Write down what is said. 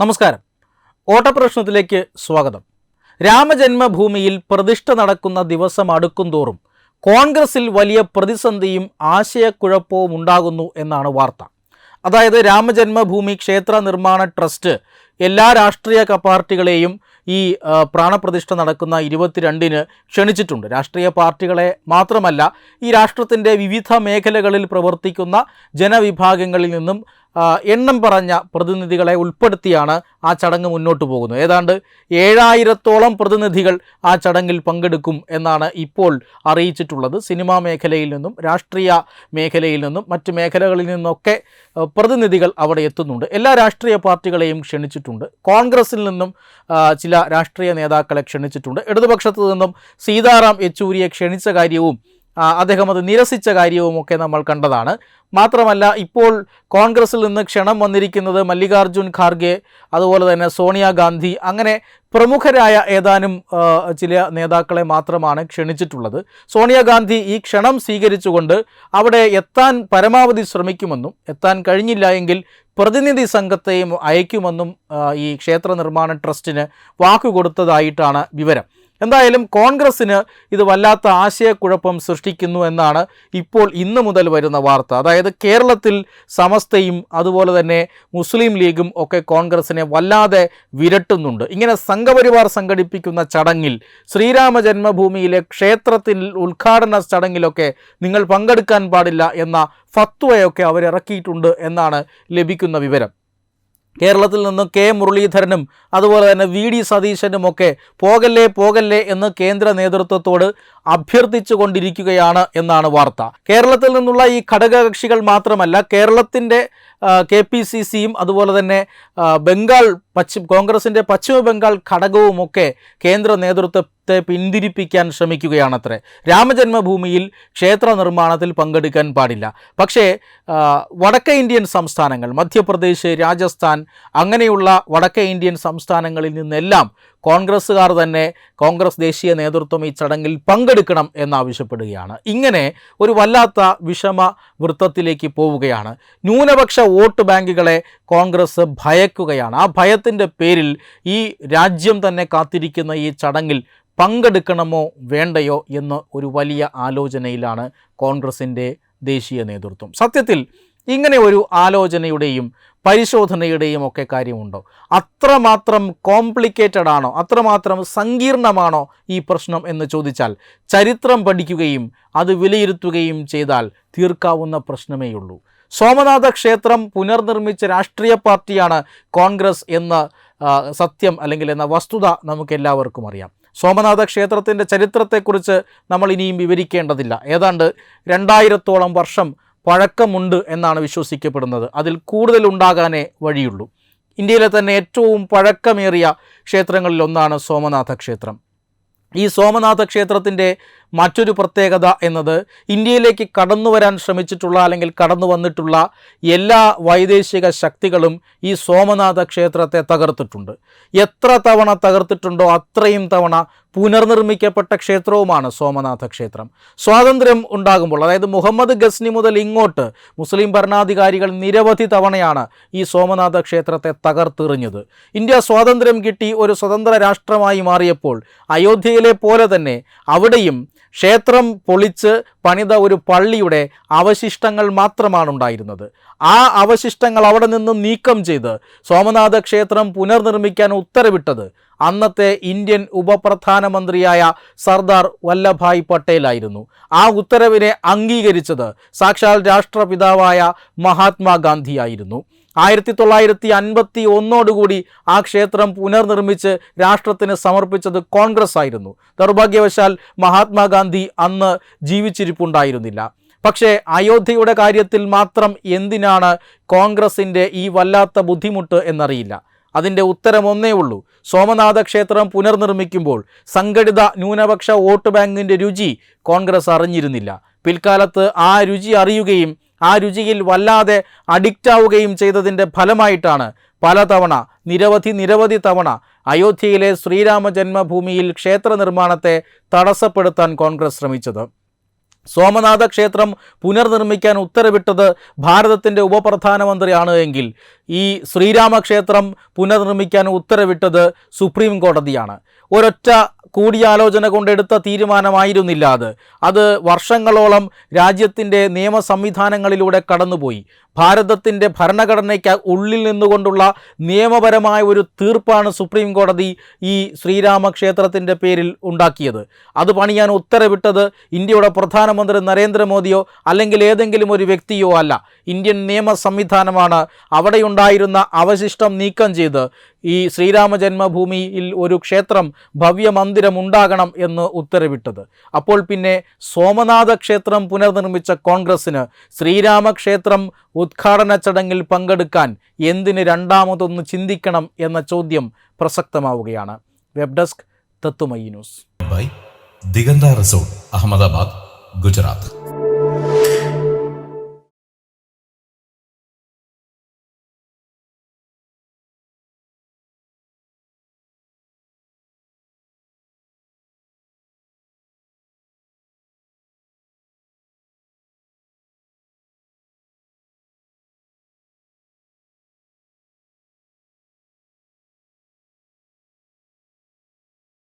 നമസ്കാരം. ഓട്ടപ്രശ്നത്തിലേക്ക് സ്വാഗതം. രാമജന്മഭൂമിയിൽ പ്രതിഷ്ഠ നടക്കുന്ന ദിവസം അടുക്കുംതോറും കോൺഗ്രസിൽ വലിയ പ്രതിസന്ധിയും ആശയക്കുഴപ്പവും ഉണ്ടാകുന്നു എന്നാണ് വാർത്ത. അതായത് രാമജന്മഭൂമി ക്ഷേത്ര നിർമ്മാണ ട്രസ്റ്റ് എല്ലാ രാഷ്ട്രീയ പാർട്ടികളെയും ഈ പ്രാണപ്രതിഷ്ഠ നടക്കുന്ന ഇരുപത്തിരണ്ടിന് ക്ഷണിച്ചിട്ടുണ്ട്. രാഷ്ട്രീയ പാർട്ടികളെ മാത്രമല്ല ഈ രാഷ്ട്രത്തിന്റെ വിവിധ മേഖലകളിൽ പ്രവർത്തിക്കുന്ന ജനവിഭാഗങ്ങളിൽ നിന്നും എണ്ണം പറഞ്ഞ പ്രതിനിധികളെ ഉൾപ്പെടുത്തിയാണ് ആ ചടങ്ങ് മുന്നോട്ട് പോകുന്നത്. ഏതാണ്ട് ഏഴായിരത്തോളം പ്രതിനിധികൾ ആ ചടങ്ങിൽ പങ്കെടുക്കും എന്നാണ് ഇപ്പോൾ അറിയിച്ചിട്ടുള്ളത്. സിനിമാ മേഖലയിൽ നിന്നും രാഷ്ട്രീയ മേഖലയിൽ നിന്നും മറ്റ് മേഖലകളിൽ നിന്നൊക്കെ പ്രതിനിധികൾ അവിടെ എത്തുന്നുണ്ട്. എല്ലാ രാഷ്ട്രീയ പാർട്ടികളെയും ക്ഷണിച്ചിട്ടുണ്ട്. കോൺഗ്രസിൽ നിന്നും ചില രാഷ്ട്രീയ നേതാക്കളെ ക്ഷണിച്ചിട്ടുണ്ട്. ഇടതുപക്ഷത്തു നിന്നും സീതാറാം യെച്ചൂരിയെ ക്ഷണിച്ച കാര്യവും അദ്ദേഹം അത് നിരസിച്ച കാര്യവുമൊക്കെ നമ്മൾ കണ്ടതാണ്. മാത്രമല്ല ഇപ്പോൾ കോൺഗ്രസിൽ നിന്ന് ക്ഷണം വന്നിരിക്കുന്നത് മല്ലികാർജുൻ ഖാർഗെ അതുപോലെ തന്നെ സോണിയാഗാന്ധി അങ്ങനെ പ്രമുഖരായ ഏതാനും ചില നേതാക്കളെ മാത്രമാണ് ക്ഷണിച്ചിട്ടുള്ളത്. സോണിയാഗാന്ധി ഈ ക്ഷണം സ്വീകരിച്ചുകൊണ്ട് അവിടെ എത്താൻ പരമാവധി ശ്രമിക്കുമെന്നും എത്താൻ കഴിഞ്ഞില്ല എങ്കിൽ പ്രതിനിധി സംഘത്തെയും അയക്കുമെന്നും ഈ ക്ഷേത്ര നിർമ്മാണ ട്രസ്റ്റിന് വാക്കുകൊടുത്തതായിട്ടാണ് വിവരം. എന്തായാലും കോൺഗ്രസ്സിന് ഇത് വല്ലാത്ത ആശയക്കുഴപ്പം സൃഷ്ടിക്കുന്നു എന്നാണ് ഇപ്പോൾ ഇന്ന് മുതൽ വരുന്ന വാർത്ത. അതായത് കേരളത്തിൽ സമസ്തയും അതുപോലെ തന്നെ മുസ്ലിം ലീഗും ഒക്കെ കോൺഗ്രസിനെ വല്ലാതെ വിരട്ടുന്നുണ്ട്. ഇങ്ങനെ സംഘപരിവാർ സംഘടിപ്പിക്കുന്ന ചടങ്ങിൽ ശ്രീരാമ ജന്മഭൂമിയിലെ ക്ഷേത്രത്തിൽ ഉദ്ഘാടന ചടങ്ങിലൊക്കെ നിങ്ങൾ പങ്കെടുക്കാൻ പാടില്ല എന്ന ഫത്വയൊക്കെ അവരിറക്കിയിട്ടുണ്ട് എന്നാണ് ലഭിക്കുന്ന വിവരം. കേരളത്തിൽ നിന്ന് കെ മുരളീധരനും അതുപോലെ തന്നെ വി ഡി സതീശനുമൊക്കെ പോകല്ലേ പോകല്ലേ എന്ന് കേന്ദ്ര നേതൃത്വത്തോട് അഭ്യർത്ഥിച്ചു കൊണ്ടിരിക്കുകയാണ് എന്നാണ് വാർത്ത. കേരളത്തിൽ നിന്നുള്ള ഈ ഘടകകക്ഷികൾ മാത്രമല്ല കേരളത്തിന്റെ കെ പി സി സിയും അതുപോലെ തന്നെ ബംഗാൾ പശ്ചിമ കോൺഗ്രസിന്റെ പശ്ചിമ ബംഗാൾ ഘടകവുമൊക്കെ കേന്ദ്ര നേതൃത്വത്തെ പിന്തിരിപ്പിക്കാൻ ശ്രമിക്കുകയാണത്രേ. രാമജന്മഭൂമിയിൽ ക്ഷേത്ര നിർമ്മാണത്തിൽ പങ്കെടുക്കാൻ പാടില്ല. പക്ഷേ വടക്കേ ഇന്ത്യൻ സംസ്ഥാനങ്ങൾ മധ്യപ്രദേശ് രാജസ്ഥാൻ അങ്ങനെയുള്ള വടക്കേ ഇന്ത്യൻ സംസ്ഥാനങ്ങളിൽ നിന്നെല്ലാം കോൺഗ്രസ്സുകാർ തന്നെ കോൺഗ്രസ് ദേശീയ നേതൃത്വം ഈ ചടങ്ങിൽ പങ്കെടുക്കണം എന്നാവശ്യപ്പെടുകയാണ്. ഇങ്ങനെ ഒരു വല്ലാത്ത വിഷമ വൃത്തത്തിലേക്ക് പോവുകയാണ്. ന്യൂനപക്ഷ വോട്ട് ബാങ്കുകളെ കോൺഗ്രസ് ഭയക്കുകയാണ്. ആ ഭയത്തിന്റെ പേരിൽ ഈ രാജ്യം തന്നെ കാത്തിരിക്കുന്ന ഈ ചടങ്ങിൽ പങ്കെടുക്കണമോ വേണ്ടയോ എന്ന് ഒരു വലിയ ആലോചനയിലാണ് കോൺഗ്രസിന്റെ ദേശീയ നേതൃത്വം. സത്യത്തിൽ ഇങ്ങനെ ഒരു ആലോചനയുടെയും പരിശോധനയുടെയും ഒക്കെ കാര്യമുണ്ടോ? അത്രമാത്രം കോംപ്ലിക്കേറ്റഡ് ആണോ? അത്രമാത്രം സങ്കീർണമാണോ ഈ പ്രശ്നം എന്ന് ചോദിച്ചാൽ ചരിത്രം പഠിക്കുകയും അത് വിലയിരുത്തുകയും ചെയ്താൽ തീർക്കാവുന്ന പ്രശ്നമേയുള്ളൂ. സോമനാഥ ക്ഷേത്രം പുനർനിർമ്മിച്ച രാഷ്ട്രീയ പാർട്ടിയാണ് കോൺഗ്രസ് എന്ന സത്യം അല്ലെങ്കിൽ എന്ന വസ്തുത നമുക്ക് എല്ലാവർക്കും അറിയാം. സോമനാഥ ക്ഷേത്രത്തിന്റെ ചരിത്രത്തെക്കുറിച്ച് നമ്മൾ ഇനിയും വിവരിക്കേണ്ടതില്ല. ഏതാണ്ട് രണ്ടായിരത്തോളം വർഷം പഴക്കമുണ്ട് എന്നാണ് വിശ്വസിക്കപ്പെടുന്നത്. അതിൽ കൂടുതൽ ഉണ്ടാകാനേ വഴിയുള്ളൂ. ഇന്ത്യയിലെ തന്നെ ഏറ്റവും പഴക്കമേറിയ ക്ഷേത്രങ്ങളിൽ ഒന്നാണ് സോമനാഥ ക്ഷേത്രം ഈ സോമനാഥ ക്ഷേത്രത്തിന്റെ മറ്റൊരു പ്രത്യേകത എന്നത് ഇന്ത്യയിലേക്ക് കടന്നു വരാൻ ശ്രമിച്ചിട്ടുള്ള അല്ലെങ്കിൽ കടന്നു വന്നിട്ടുള്ള എല്ലാ വൈദേശിക ശക്തികളും ഈ സോമനാഥ ക്ഷേത്രത്തെ തകർത്തിട്ടുണ്ട്. എത്ര തവണ തകർത്തിട്ടുണ്ടോ അത്രയും തവണ പുനർനിർമ്മിക്കപ്പെട്ട ക്ഷേത്രവുമാണ് സോമനാഥ ക്ഷേത്രം. സ്വാതന്ത്ര്യം ഉണ്ടാകുമ്പോൾ അതായത് മുഹമ്മദ് ഗസ്നി മുതൽ ഇങ്ങോട്ട് മുസ്ലിം ഭരണാധികാരികൾ നിരവധി തവണയാണ് ഈ സോമനാഥ ക്ഷേത്രത്തെ തകർത്തെറിഞ്ഞത്. ഇന്ത്യ സ്വാതന്ത്ര്യം കിട്ടി ഒരു സ്വതന്ത്ര രാഷ്ട്രമായി മാറിയപ്പോൾ അയോധ്യയിലെ പോലെ തന്നെ അവിടെയും ക്ഷേത്രം പൊളിച്ച് പണിത ഒരു പള്ളിയുടെ അവശിഷ്ടങ്ങൾ മാത്രമാണ് ഉണ്ടായിരുന്നത്. ആ അവശിഷ്ടങ്ങൾ അവിടെ നിന്ന് നീക്കം ചെയ്ത് സോമനാഥ ക്ഷേത്രം പുനർനിർമ്മിക്കാൻ ഉത്തരവിട്ടത് അന്നത്തെ ഇന്ത്യൻ ഉപപ്രധാനമന്ത്രിയായ സർദാർ വല്ലഭായ് പട്ടേലായിരുന്നു. ആ ഉത്തരവിനെ അംഗീകരിച്ചത് സാക്ഷാൽ രാഷ്ട്രപിതാവായ മഹാത്മാഗാന്ധിയായിരുന്നു. ആയിരത്തി തൊള്ളായിരത്തി അൻപത്തി ഒന്നോടുകൂടി ആ ക്ഷേത്രം പുനർനിർമ്മിച്ച് രാഷ്ട്രത്തിന് സമർപ്പിച്ചത് കോൺഗ്രസ് ആയിരുന്നു ദൗർഭാഗ്യവശാൽ മഹാത്മാഗാന്ധി അന്ന് ജീവിച്ചിരിപ്പുണ്ടായിരുന്നില്ല. പക്ഷേ അയോധ്യയുടെ കാര്യത്തിൽ മാത്രം എന്തിനാണ് കോൺഗ്രസിന്റെ ഈ വല്ലാത്ത ബുദ്ധിമുട്ട് എന്നറിയില്ല. അതിന്റെ ഉത്തരം ഒന്നേ ഉള്ളൂ. സോമനാഥ ക്ഷേത്രം പുനർനിർമ്മിക്കുമ്പോൾ സംഘടിത ന്യൂനപക്ഷ വോട്ട് ബാങ്കിന്റെ രുചി കോൺഗ്രസ് അറിഞ്ഞിരുന്നില്ല. പിൽക്കാലത്ത് ആ രുചി അറിയുകയും ആ രുചിയിൽ വല്ലാതെ അഡിക്റ്റ് ആവുകയും ചെയ്തതിന്റെ ഫലമായിട്ടാണ് പലതവണ നിരവധി നിരവധി തവണ അയോധ്യയിലെ ശ്രീരാമ ജന്മഭൂമിയിൽ ക്ഷേത്ര നിർമ്മാണത്തെ തടസ്സപ്പെടുത്താൻ കോൺഗ്രസ് ശ്രമിച്ചത്. സോമനാഥ ക്ഷേത്രം പുനർനിർമ്മിക്കാൻ ഉത്തരവിട്ടത് ഭാരതത്തിന്റെ ഉപപ്രധാനമന്ത്രിയാണ് എങ്കിൽ ഈ ശ്രീരാമക്ഷേത്രം പുനർനിർമ്മിക്കാൻ ഉത്തരവിട്ടത് സുപ്രീം കോടതിയാണ്. ഒരൊറ്റ കൂടിയാലോചന കൊണ്ടെടുത്ത തീരുമാനമായിരുന്നില്ല അത്. അത് വർഷങ്ങളോളം രാജ്യത്തിന്റെ നിയമ സംവിധാനങ്ങളിലൂടെ കടന്നുപോയി. ഭാരതത്തിന്റെ ഭരണഘടനയ്ക്ക് ഉള്ളിൽ നിന്നുകൊണ്ടുള്ള നിയമപരമായ ഒരു തീർപ്പാണ് സുപ്രീം കോടതി ഈ ശ്രീരാമക്ഷേത്രത്തിന്റെ പേരിൽ ഉണ്ടാക്കിയത്. അത് പണിയാൻ ഉത്തരവിട്ടത് ഇന്ത്യയുടെ പ്രധാനമന്ത്രി നരേന്ദ്രമോദിയോ അല്ലെങ്കിൽ ഏതെങ്കിലും ഒരു വ്യക്തിയോ അല്ല. ഇന്ത്യൻ നിയമ സംവിധാനമാണ് അവിടെയുണ്ടായിരുന്ന അവശിഷ്ടം നീക്കം ചെയ്ത് ഈ ശ്രീരാമ ജന്മഭൂമിയിൽ ഒരു ക്ഷേത്രം ഭവ്യ മന്ദിരം ഉണ്ടാകണം എന്ന് ഉത്തരവിട്ടത്. അപ്പോൾ പിന്നെ സോമനാഥ ക്ഷേത്രം പുനർനിർമ്മിച്ച കോൺഗ്രസ്സിന് ശ്രീരാമക്ഷേത്രം ഉദ്ഘാടന ചടങ്ങിൽ പങ്കെടുക്കാൻ എന്തിന് രണ്ടാമതൊന്ന് ചിന്തിക്കണം എന്ന ചോദ്യം പ്രസക്തമാവുകയാണ്. Web desk തത്തുമയി news. By Diganta resort Ahmedabad Gujarat.